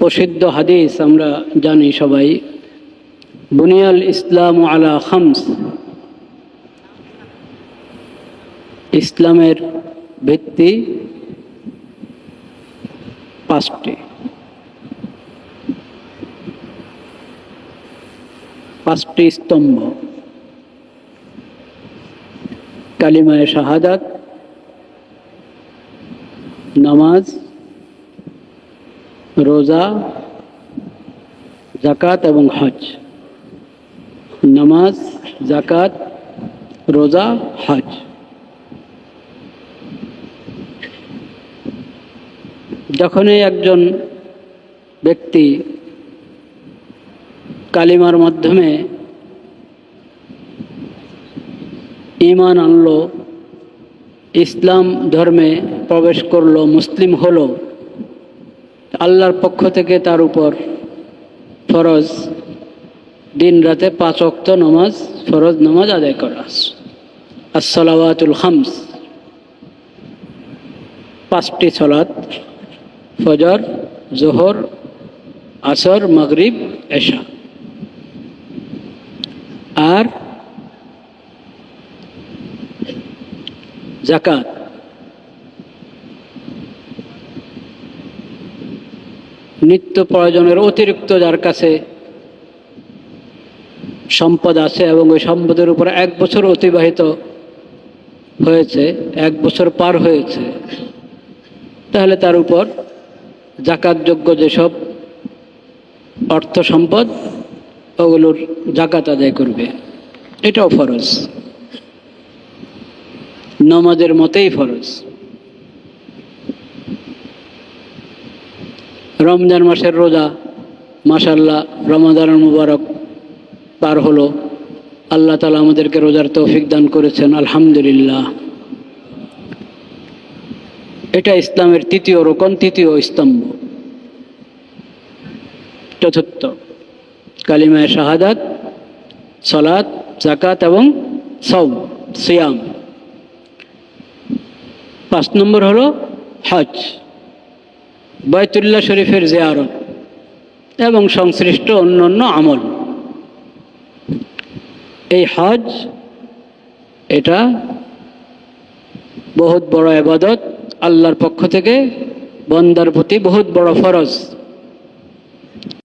প্রসিদ্ধ হাদিস আমরা জানি সবাই। বুনিয়াল ইসলাম আলা খামস। ইসলামের ভিত্তি পাঁচটি। পাঁচটি স্তম্ভ। কালিমায় শাহাদাত, নামাজ রোজা জাকাত এবং হজ। নামাজ জাকাত রোজা, হজ। যখনই একজন ব্যক্তি কালিমার মাধ্যমে ইমান আনলো, ইসলাম ধর্মে প্রবেশ করল, মুসলিম হলো আল্লাহর পক্ষ থেকে তার উপর ফরজ দিন রাতে পাঁচ অক্ত নামাজ, ফরজ নামাজ আদায় করা আসসালাওয়াতুল হামস পাঁচটি সলাত, ফজর, জোহর, আসর, মাগরিব, এশা। আর জাকাত নিত্য প্রয়োজনের অতিরিক্ত যার কাছে সম্পদ আছে এবং ওই সম্পদের উপর এক বছর অতিবাহিত হয়েছে, এক বছর পার হয়েছে, তাহলে তার উপর জাকাতযোগ্য যেসব অর্থ সম্পদ, ওগুলোর জাকাত আদায় করবে। এটাও ফরজ। নমাজের মতেই ফরজ। রমজান মাসের রোজা মাসাল্লাহ রমাদান মুবারক পার হলো। আল্লাহ তালা আমাদেরকে রোজার তৌফিক দান করেছেন, আলহামদুলিল্লাহ। এটা ইসলামের তৃতীয় রোকন, তৃতীয় স্তম্ভ। চতুর্থ, কালিমায় শাহাদাত সলাৎ জাকাত এবং সৌ সিয়াম। পাঁচ নম্বর হলো হজ। বয়তুল্লাহ শরীফের জিয়ারত এবং সংশ্লিষ্ট অন্যান্য আমল। এই হজ, এটা বহুত বড় আবাদত আল্লাহর পক্ষ থেকে বন্দার প্রতি বহুত বড় ফরজ।